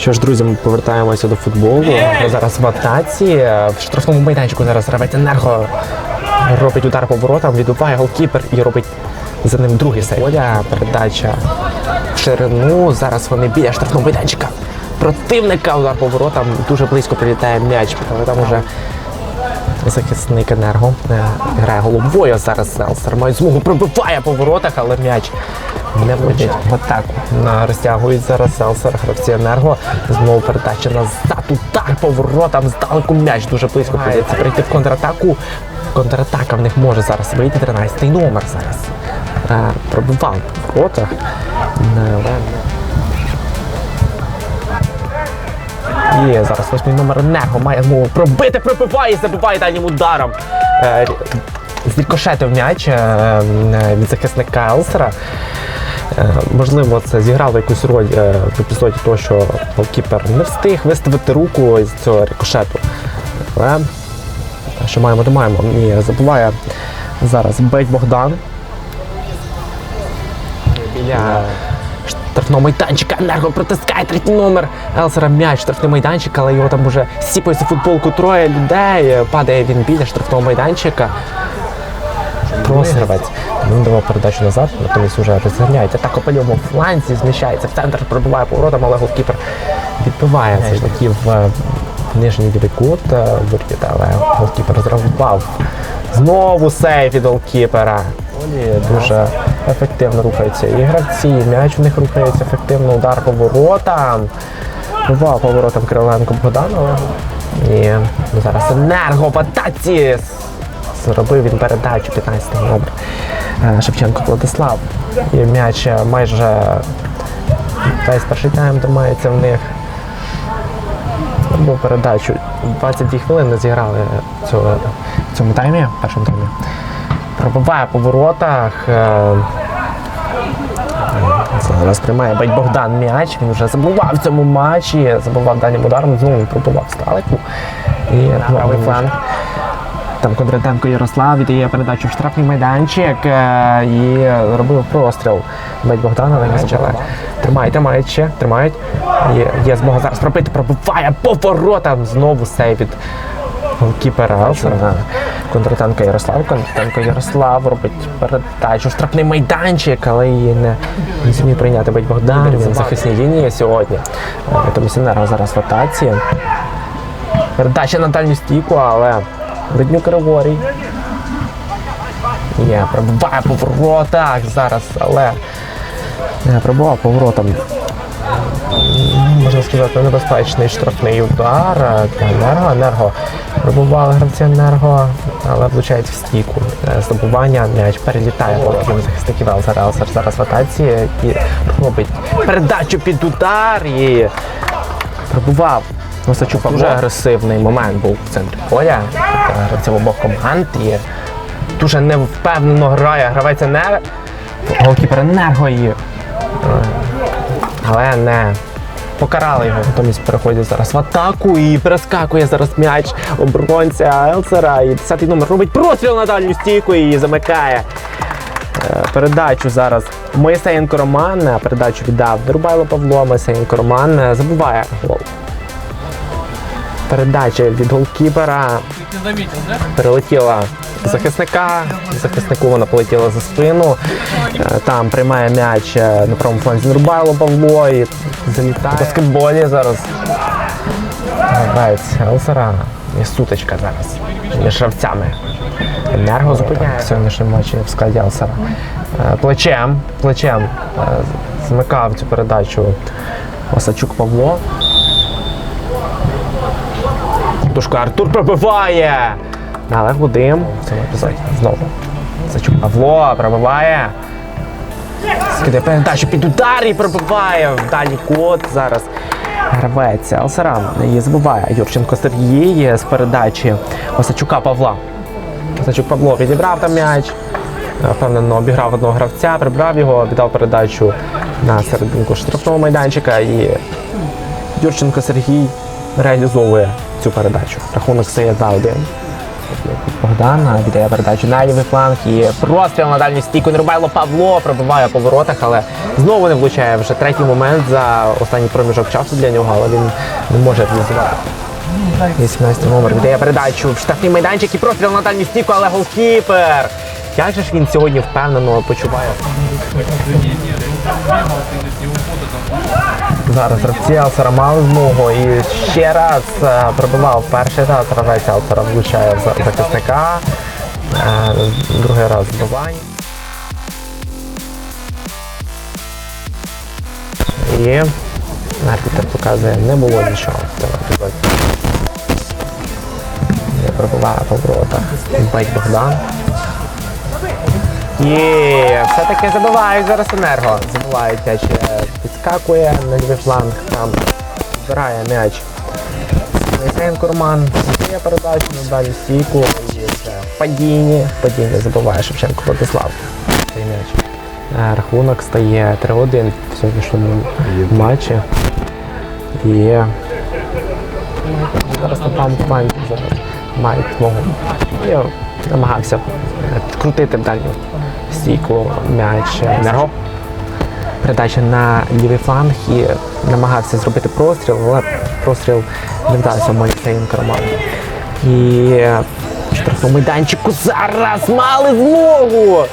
Що ж, друзі, ми повертаємося до футболу. Ми зараз в атаці. В штрафному майданчику зараз гравець енерго робить удар по воротам, відбиває голкіпер і робить за ним другий сейв. Оля, передача в ширину. Зараз вони біля штрафного майданчика. Противника удар по воротам. Дуже близько прилітає м'яч. Але там уже захисник енерго е, грає головою. Зараз Селсер має змогу пробиває по воротах, але м'яч не влучить в атаку. На розтягують зараз Селсер, гравці енерго. Знову передача назад. Удар по воротам. Здалеку м'яч дуже близько прийдеться прийти в контратаку. Контратака в них може зараз вийти 13-й номер зараз. Е, Пробивав в воротах. Не, І зараз восьмий номер Енерго має змогу пробити, пробиває, забиває дальнім ударом. Е, Зрікошетив м'яч е, від захисника Елсера. Е, Можливо, це зіграло якусь роль е, в епізоді того, що голкіпер не встиг виставити руку з цього рикошету. Але що маємо, то маємо. І забуває зараз Бейт Богдан. Біля штрафного майданчика. Енерго протискає третій номер. Елсера м'яч, штрафний майданчик, але його там уже сіпається футболку троє людей. Падає він біля штрафного майданчика. Просто гравець. Він давав передачу назад, натомість вже розганяють. Атака по ньому в фланзі зміщається в центр, пробиває поворотом, але голкіпер відбиває все ж таки в е, нижній лівий кут е, але голкіпер зрахував. Знову сейф від голкіпера. Дуже ефективно рухаються і гравці, і м'яч у них рухається ефективно, удар по воротам. Пробував по воротам Кириленко Богдан, але. Зараз енерго в. Зробив він передачу 15 номер. Е, Шевченко Владислав. І м'яч е, майже весь перший тайм тримається в них. Зробив передачу. 22 хвилини зіграли цього, в цьому таймі, в першому таймі. Пробиває по воротах. е, Зараз приймає Бать Богдан м'яч. Він вже забував в цьому матчі, забував дальнім ударом, знову пробував сталику. І правий фланг. Там Кондратенко Ярослав віддає передачу в штрафний майданчик е, і робив простріл. Бать Богдан, але м'яч, але тримають, тримають ще, тримають. Є, є змога зараз пробити, пробиває по воротам. Знову сейв від голкіпера Елсера. Кондратенко Ярослав. Кондратенко Ярослав робить передачу в штрафний майданчик, але її не, не зумів прийняти Бать Богдан. Він захисній лінії сьогодні. Е, Тому Сінерго зараз в атаці. Передача на дальню стійку, але Леднюк Григорій. Є, пробиває по зараз, але не пробував по воротам. М, Можна сказати, небезпечний штрафний удар енерго. Енерго пробували гравці енерго, але влучають в стійку. Е, Здобування м'яч перелітає по захисників Елзера. Елзер зараз в атаці і робить передачу під удар і пробував. Осачук дуже агресивний момент був в центрі поля. е, Гравців обох команд і дуже невпевнено грає гравець енерго. Голкіпер енерго і е, але не покарали його. Натомість переходять зараз в атаку і перескакує зараз м'яч оборонця Елсера. І 10-й номер робить простріл на дальню стійку і замикає. Е, Передачу зараз Моїсеєнко Роман. е, Передачу віддав Дерубайло Павло. Моїсеєнко Роман е, забуває гол. Передача від голкіпера перелетіла захисника. Захиснику вона полетіла за спину. Е, Там приймає м'яч е, на правому фланзі Нурбайло Павло і залітає. В баскетболі зараз гравець Елсера. Є сутичка зараз між гравцями. Енерго зупиняє в сьогоднішньому матчі в складі Елсера. Е, Плечем, плечем змикав цю передачу Осачук Павло. Тушка Артур пробиває. Але Гудим в цьому знову. Зачук Павло пробиває. Скидає передачу під удар і пробиває в дальній кут. Зараз гравець Алсаран її забуває. Юрченко Сергій з передачі Осачука Павла. Осачук Павло відібрав там м'яч. Впевнено, обіграв одного гравця, прибрав його, віддав передачу на серединку штрафного майданчика і Юрченко Сергій реалізовує цю передачу. Рахунок стає 2-1. Богдана віддає передачу на лівий фланг і простріл на дальню стійку. Нерубайло Павло пробиває по воротах, але знову не влучає вже третій момент за останній проміжок часу для нього, але він не може реалізувати. 18 номер віддає передачу в штрафний майданчик і простріл на дальню стійку, але голкіпер. Як же ж він сьогодні впевнено почуває? Зараз Алсера мали змогу і ще раз е, пробивав перший раз гравець Алсера влучає в за- захисника. Е, Другий раз збивання. І арбітер показує, не було нічого в цьому епізоді. Не пробиває по воротах. Богдан. Є, все-таки забивають зараз енерго. Забивають м'яч, е, підскакує на лівий фланг, там збирає м'яч. Лисенко Роман є передачу на дальню стійку. І падінні. В падінні забиває Шевченко Владислав. Цей м'яч. Е, Рахунок стає 3-1 в сьогоднішньому матчі. І зараз на там зараз мають змогу. І намагався е, крутити в дальню стійку м'яч. Енерго. Передача на лівий фланг і намагався зробити простріл, але простріл не вдався Моїсеєнко Роману. І штрафному майданчику зараз мали змогу!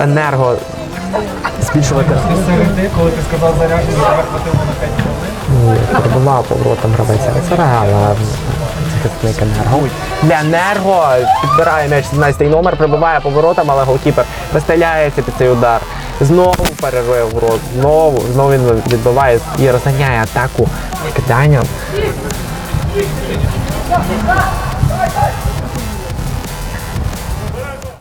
Енерго збільшувати. Коли ти сказав зарядження, я вихватив на 5 хвилин. Ні, Пробував поворотом гравець Алсера, але захисник енерго. Для енерго підбирає м'яч 17 номер, прибиває поворотом, але голкіпер виставляється під цей удар. Знову перерив ворот, знову, знову він відбиває і розганяє атаку кидання.